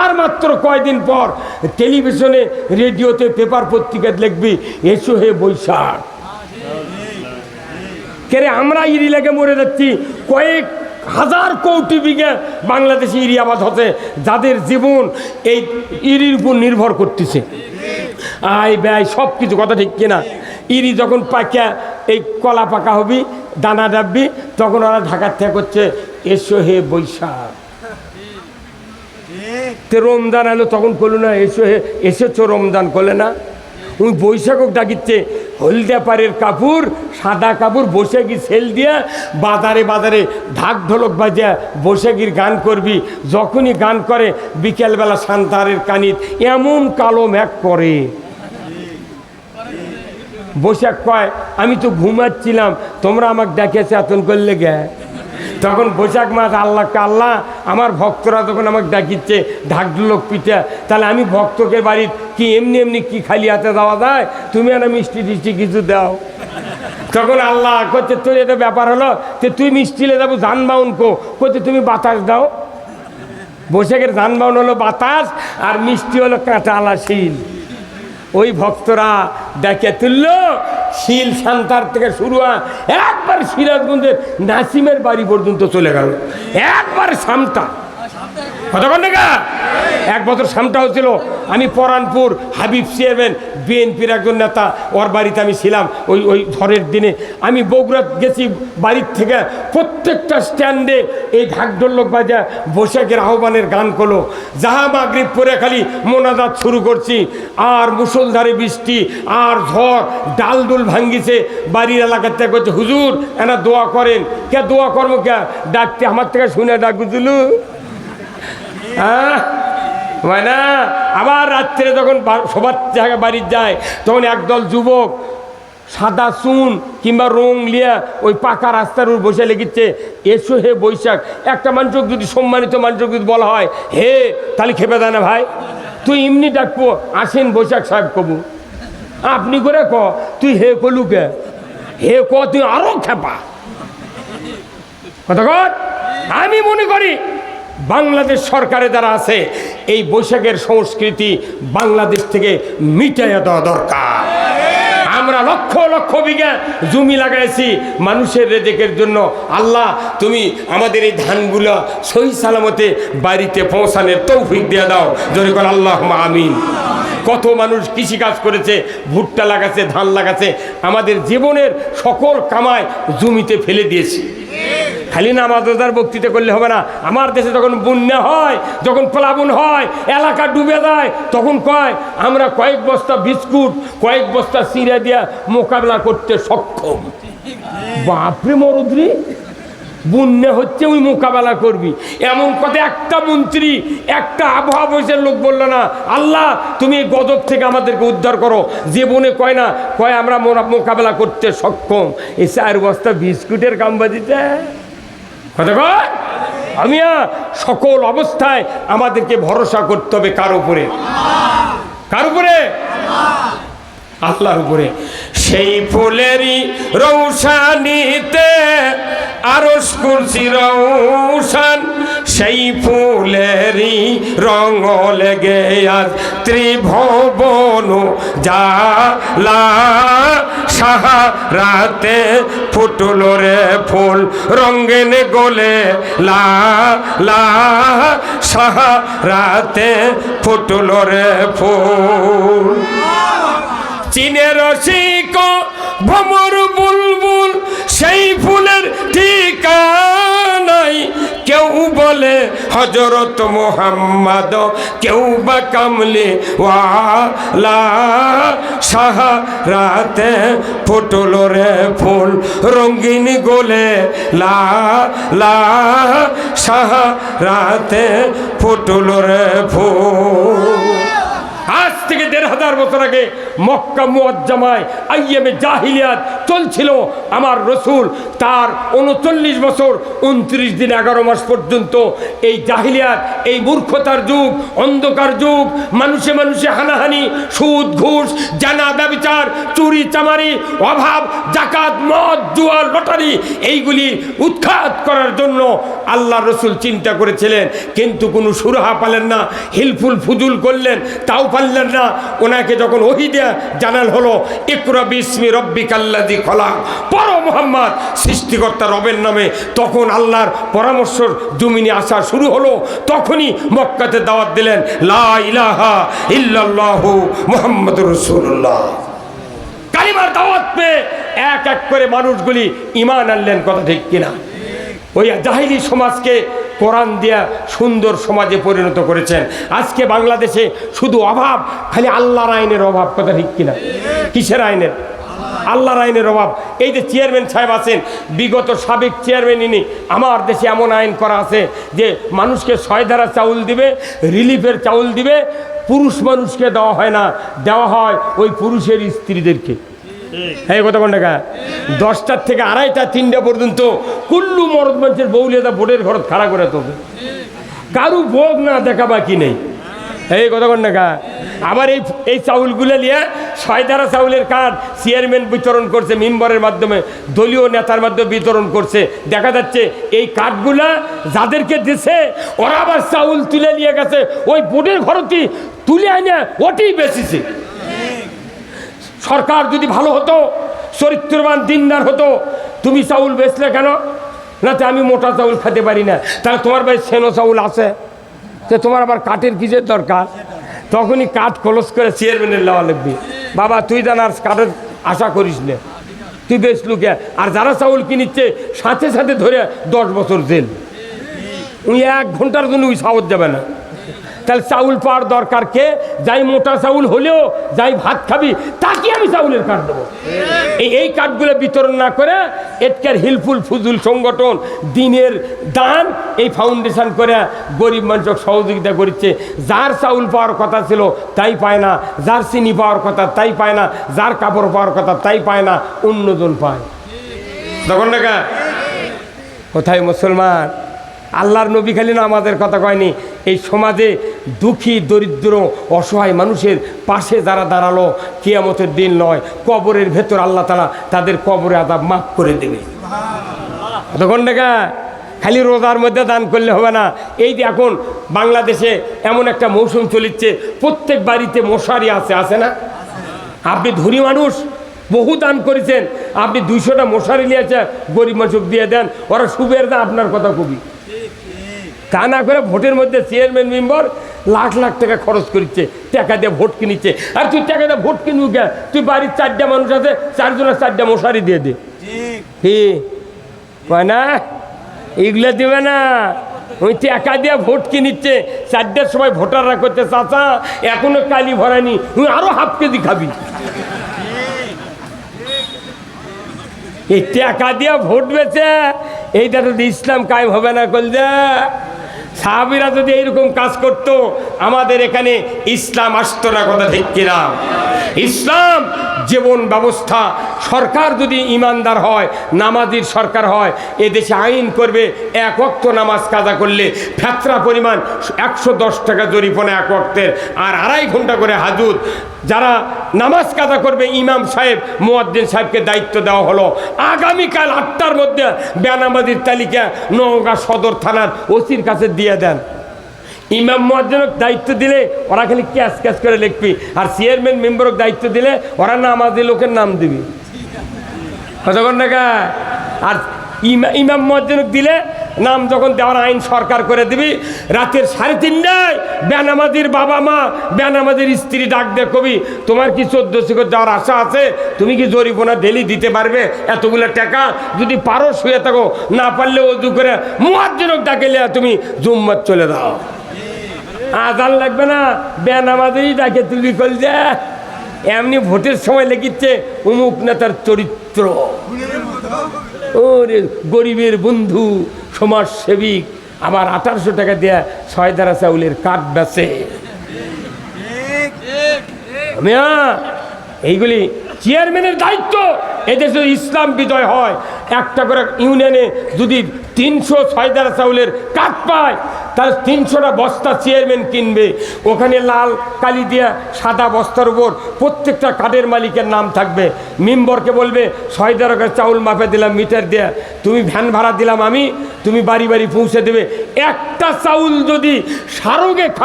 আর মাত্র কয়দিন পর টেলিভিশনে, রেডিওতে পেপার পত্রিকায় লিখবি, এসো হে বৈশাখ। কেরে, আমরা ইরি লেগে মরে যাচ্ছি। কয়েক হাজার কোটি বিঘা বাংলাদেশে ইরি আবাদ হচ্ছে, যাদের জীবন এই ইরির উপর নির্ভর করতেছে। আয় ব্যয় সব কিছু কথা ঠিক কিনা? ইরি যখন পাকা, এই কলা পাকা হবি, দানা ডাববি, তখন ওরা ঢাকার থেকে করছে, এসো হে বৈশাখ। তে রমজান এলো তখন করল না, এসো এসেছ রমজান করলে না? ওই বৈশাখক ডাকিচ্ছে, হলদিয়া পাড়ের কাপড়, সাদা কাপড় বৈশাখী সেল দিয়া বাজারে বাজারে ঢাক ঢোলক বাজা বৈশাখীর গান করবি, যখনই গান করে, বিকেলবেলা সান্তারের কানিত, এমন কালো ম্যাক করে। বৈশাখ কয়, আমি তো ঘুমাচ্ছিলাম, তোমরা আমাকে ডেকেছে এতন করলে গে? তখন বৈশাখ মাস আল্লাহ আল্লাহ, আমার ভক্তরা তখন আমাকে ডাকিচ্ছে, ঢাকঢুলোক পিঠা। তাহলে আমি ভক্তকে বাড়ির কি এমনি এমনি কি খালি হাতে দেওয়া যায়? তুমি একটা মিষ্টি টিষ্টি কিছু দাও। তখন আল্লাহ করছে তোর এটা ব্যাপার হলো যে তুই মিষ্টিলে যাব, যানবাহন কো। করছে তুমি বাতাস দাও। বৈশাখের যানবাহন হলো বাতাস, আর মিষ্টি হলো কাঁচা আলাশিল ওই ভক্তরা দেখে তুলল শিল সান্তার থেকে শুরু হয় একবার সিরাজগঞ্জের নাসিমের বাড়ি পর্যন্ত চলে গেল। একবার সামটা কতক্ষণ টাকা এক বছর সামটা হচ্ছিল আমি পরানপুর হাবিব চেয়ারম্যান, বিএনপির একজন নেতা, ওর বাড়িতে আমি ছিলাম ওই ওই ঝড়ের দিনে। আমি বগুড়া গেছি বাড়ির থেকে, প্রত্যেকটা স্ট্যান্ডে এই ঢাকঢোলক বাজা বৈশাখের আহ্বানের গান করল। যাহা মাগরিব পরে খালি মোনাজাত শুরু করছি। আর মুসলধারে বৃষ্টি, আর ঝড়, ডাল ডুল ভাঙ্গিছে। বাড়ির এলাকার থেকে করছে হুজুর, এনা দোয়া করেন। কে দোয়া করব কে? ডাকতে আমার থেকে শুনে ডাক, বুঝলু? হ্যাঁ? না? আবার রাত্রে যখন সবার জায়গায় বাড়ির যায়, তখন একদল যুবক সাদা চুন কিংবা রং লিয়া ওই পাকা রাস্তার উপর বসে লেগেছে এসো হে বৈশাখ। একটা মানুষকে যদি সম্মানিত মানুষকে যদি বলা হয়, হে, তাহলে খেপে দেয় না ভাই। তুই এমনি ডাকবো, আসেন বৈশাখ সাহেব কবু। আপনি করে ক, তুই হে কলুকে হে ক, তুই আরও খেপা। কথা আমি মনে করি বাংলাদেশ সরকারে যারা আছে, এই বৈশাখের সংস্কৃতি বাংলাদেশ থেকে মিটাইয়া দেওয়া দরকার। আমরা লক্ষ লক্ষ বিঘা জমি লাগাইছি মানুষের রেজেকের জন্য। আল্লাহ, তুমি আমাদের এই ধানগুলো সহি সালামতে বাড়িতে পৌঁছানোর তৌফিক দিয়ে দাও। জোরে কর আল্লাহ আমিন। কত মানুষ কৃষি কাজ করেছে, ভুট্টা লাগাচ্ছে ধান লাগাচ্ছে আমাদের জীবনের সকল কামায় জমিতে ফেলে দিয়েছি। খালি নামাজার বক্তৃতা করলে হবে না। আমার দেশে যখন বন্যা হয়, যখন প্লাবন হয়, এলাকা ডুবে যায়, তখন কয়, আমরা কয়েক বস্তা বিস্কুট, কয়েক বস্তা চিড়ে দিয়া মোকাবেলা করতে সক্ষম। বাপরে মরুদ্রি, বন্যা হচ্ছে ওই মোকাবেলা করবি। এমন কথা একটা মন্ত্রী, একটা আবহাওয়া বয়সের লোক বলল না, আল্লাহ, তুমি এই গজব থেকে আমাদেরকে উদ্ধার করো। জীবনে কয় না, কয়, আমরা মোরা- মোকাবেলা করতে সক্ষম। এই চার বস্তা বিস্কুটের কামবাজিতে আমি সকল অবস্থায় আমাদেরকে ভরসা করতে হবে কার উপরে? কার উপরে? আল্লাহর উপরে। সেই ফুলেরই রৌশানিতে আরস কুরসি রৌশান, সেই ফুলেরই রঙ লেগে আজ ত্রিভবন জালা সাহারাতে ফুটল রে ফুল রঙ্গিন গোলে লা লা সাহারাতে ফুটল রে ফুল। চীনের রসিক ভমর বুলবুল, সেই ফুলের ঠিকানাই কেউ বলে হজরত মোহাম্মদ, কেউ বা কামলে ওয়ালা সাহারাতে ফুটল রে ফুল রঙ্গিন গোলে লা লা সাহারাতে ফুটল রে ফুল। থেকে দেড় হাজার বছর আগে মক্কা মুয়াজ্জামায় আইএমে জাহিলিয়াত চলছিল। আমার রসুল তার উনচল্লিশ বছর উনত্রিশ দিন এগারো মাস পর্যন্ত এই জাহিলিয়াত, এই মূর্খতার যুগ, অন্ধকার যুগ, মানুষে মানুষে হানাহানি, সুদ, ঘুষ, জানা, ব্যবচার, চুরি, চামারি, অভাব, জাকাত, মদ, জুয়ার, লটারি, এইগুলি উৎখাত করার জন্য আল্লাহ রসুল চিন্তা করেছিলেন। কিন্তু কোনো সুরাহা পালেন না হিলফুল ফুজুল করলেন, তাও পারলেন না ওনাকে যখন ওহিদিয়া জানাল হলো, ইকরা বিসমি রব্বি কাল্লাদি খলা পর মোহাম্মদ, সৃষ্টিকর্তা রবের নামে তখন আল্লাহর পরামর্শ জমিনে আসা শুরু হলো। তখনই মক্কাতে দাওয়াত দিলেন, লা ইলাহা ইল্লাল্লাহু মুহাম্মাদুর রাসূলুল্লাহ। কালিমার দাওয়াত পেয়ে এক এক করে মানুষগুলি ইমান আনলেন, কথা ঠিক কিনা? ওই জাহিলি সমাজকে কোরআন দিয়া সুন্দর সমাজে পরিণত করেছেন। আজকে বাংলাদেশে শুধু অভাব, খালি আল্লাহর আইনের অভাব, কথা ঠিক কিনা? কিসের আইনের? আল্লাহর আইনের অভাব। এই যে চেয়ারম্যান সাহেব আছেন, বিগত সাবেক চেয়ারম্যান ইনি, আমার দেশে এমন আইন করা আছে যে মানুষকে ছয় ধারা চাউল দিবে, রিলিফের চাউল দিবে, পুরুষ মানুষকে দেওয়া হয় না। দেওয়া হয় ওই পুরুষের স্ত্রীদেরকে। হ্যাঁ কথা কোন টাকা দশটার থেকে আড়াইটা, তিনটা পর্যন্ত কুল্লু মরদ মানুষের বউলিয়াদা বোর্ডের ঘর খাড়া করে তোকে। কারু ভোগ না দেখা বাকি নেই। এই কথা কোন টাকা আবার এই এই চাউলগুলো নিয়ে ছয়দারা চাউলের কার্ড চেয়ারম্যান বিতরণ করছে, মেম্বারের মাধ্যমে, দলীয় নেতার মাধ্যমে বিতরণ করছে। দেখা যাচ্ছে এই কার্ডগুলা যাদেরকে দিছে, ওরা আবার চাউল তুলে নিয়ে গেছে। ওই বোর্ডের ঘরটি তুলে আনে ওটি বেশিছে সরকার যদি ভালো হতো, চরিত্রবান দিনদার হতো, তুমি চাউল বেচলে কেন? না তো আমি মোটা চাউল খেতে পারি না। তাহলে তোমার ভাই সেনো চাউল আছে? তো তোমার আবার কাঠের কিসের দরকার? তখনই কাঠ খলস করে চেয়ারম্যানের নেওয়া লাগবে। বাবা, তুই জান আর কাঠের আশা করিস না। তুই বেচলু কে? আর যারা চাউল কিনিচ্ছে, সাথে সাথে ধরে দশ বছর জেল। উনি এক ঘণ্টার জন্য ওই সাহস যাবে না। তাহলে চাউল পাওয়ার দরকার কে? যাই মোটা চাউল হলেও, যাই ভাত খাবি, তাকে আমি চাউলের কাঠ দেবো। এই এই কাঠগুলো বিতরণ না করে এটকার হিলফুল ফুজুল সংগঠন দিনের দান এই ফাউন্ডেশন করে গরিব মানুষকে সহযোগিতা করছে যার চাউল পাওয়ার কথা ছিল তাই পায় না, যার চিনি পাওয়ার কথা তাই পায় না, যার কাপড় পাওয়ার কথা তাই পায় না, অন্যজন পায়। তখন দেখা, কোথায় মুসলমান? আল্লাহর নবী খালি না আমাদের কথা কয়নি। এই সমাজে দুঃখী, দরিদ্র, অসহায় মানুষের পাশে যারা দাঁড়াল, কিয়ামতের দিন নয়, কবরের ভেতর আল্লাহ তালা তাদের কবরে আদাব মাফ করে দেবে। তখন দেখা খালি রোজার মধ্যে দান করলে হবে না। এই যে এখন বাংলাদেশে এমন একটা মৌসুম চলিচ্ছে, প্রত্যেক বাড়িতে মশারি আছে আছে না? আপনি ধনী মানুষ, বহু দান করেছেন, আপনি দুইশোটা মশারি নিয়েছে গরিব মানুষ দিয়ে দেন, ওরা সুবের দা, আপনার কথা কবি তা না করে ভোটের মধ্যে চেয়ারম্যান মেম্বার লাখ লাখ টাকা খরচ করছে টাকা দিয়ে ভোট কিনিচ্ছে। আর তুই টাকা দিয়ে ভোট কিনবি কে? তুই বাড়ির চারটা মানুষ আছে চারজনের চারটা মশারি দিয়ে দে। হি না? এগুলো দিবে না। ওই টাকা দিয়ে ভোট কিনিচ্ছে চারটার সময় ভোটাররা করছে চাচা এখনও কালি ভরানি তুই আরও হাফ কেজি খাবি। এই টাকা দিয়ে ভোট বেছে এইটা তো ইসলাম কায়েম হবে না কলজা। সাহাবিরা যদি এইরকম কাজ করত আমাদের এখানে ইসলাম আসতো না কথা ঠিক কিনা? ইসলাম জীবন ব্যবস্থা। সরকার যদি ইমানদার হয়, নামাজির সরকার হয়, এদেশে আইন করবে, এক অক্ত নামাজ কাজা করলে ফ্যাতরা পরিমাণ একশো দশ টাকা জরিপনা এক অক্তের আর আড়াই ঘণ্টা করে হাজুদ যারা নামাজ কাজা করবে, ইমাম সাহেব মোয়াদ্দিন সাহেবকে দায়িত্ব দেওয়া হলো। আগামীকাল আটটার মধ্যে বেনামাজির তালিকা নওগাঁ সদর থানার ওসির কাছে দিয়ে দেন। ইমাম মহাজনক দায়িত্ব দিলে ওরা খালি ক্যাশ ক্যাশ করে লিখবি। আর চেয়ারম্যান মেম্বারক দায়িত্ব দিলে ওরা নামাজি লোকের নাম দিবি। কতক্ষণ টাকা আর ইমাম মহাজনক দিলে নাম যখন দেওয়ার আইন সরকার করে দিবি, রাতের সাড়ে তিনটায় বেনামাজির বাবা মা, বেনামাজির স্ত্রী ডাক দে কবি, তোমার কি চোদ্দ শিখর যাওয়ার আশা আছে? তুমি কি জরিপনা ডেলি দিতে পারবে? এতগুলো টাকা যদি পারো শুয়ে থাকো, না পারলে অজু করে মুয়াজ্জিনক ডাকেলে তুমি জুম্মাত চলে দাও। আজান লাগবে না বেনামাজেই ডাকে তুলি করছে এমনি ভোটের সময় লেগিচ্ছে অমুক নেতার চরিত্র। ওরে গরিবের বন্ধু সমাজসেবিক আবার আঠারোশো টাকা দেয়া ছয় ধারা চাউলের কাঠ মিয়া, এইগুলি চেয়ারম্যানের দায়িত্ব। এদেশে ইসলাম বিজয় হয়। একটা করে ইউনিয়নে যদি তিনশো সয়দার চাউলের কাঠ পায়। তার তিনশোটা বস্তা চেয়ারম্যান কিনবে। ওখানে লাল, কালি দিয়া সাদা বস্তার উপর প্রত্যেকটা কাঠের মালিকের নাম থাকবে। মেম্বরকে বলবে ছয় দরকার চাউল মাপে দিলাম, মিটার দেয়া। তুমি ভ্যান ভাড়া দিলাম আমি, তুমি বাড়ি বাড়ি পৌঁছে দেবে। একটা চাউল যদি সারোগে খা